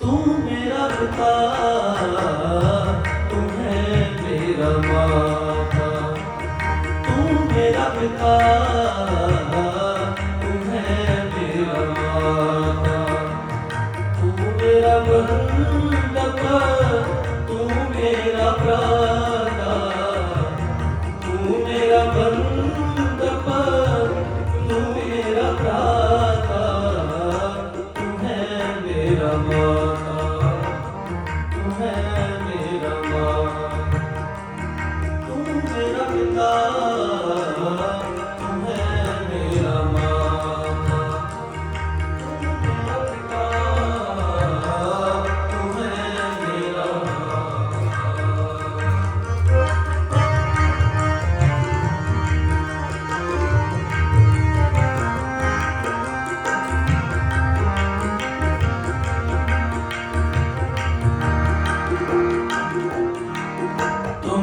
ਤੂੰ ਮੇਰਾ ਪਿਤਾ ਤੂੰ ਹੈ ਮੇਰਾ ਤੂੰ ਮੇਰਾ ਪਿਤਾ। ਹੈ ਮੇਰਾ ਮਾਤਾ ਤੂੰ ਮੇਰਾ ਪਿਤਾ।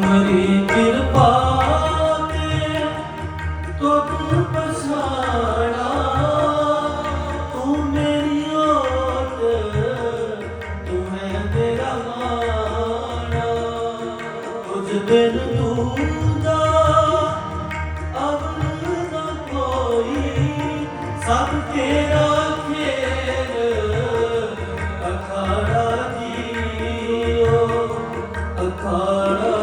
ਤੁਮਰੀ ਕਿਰਪਾ ਤੇ ਤੁਮ ਪਛਾਣਾ, ਤੂੰ ਮੇਰੀ ਓਟ ਤੂੰ ਹੈ ਤੇਰਾ ਮਾਣਾ। ਤੁਝ ਬਿਨ ਦੂਜਾ ਅਵਲ ਨਾ ਕੋਈ, ਸਭ ਤੇਰਾ ਖੇਲ, ਅਖਾੜਾ ਜੀਓ, ਅਖਾੜਾ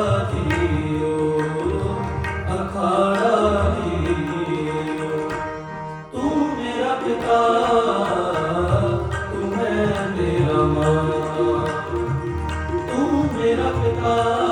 ਮੇਰੇ ਰੱਬ ਦਾ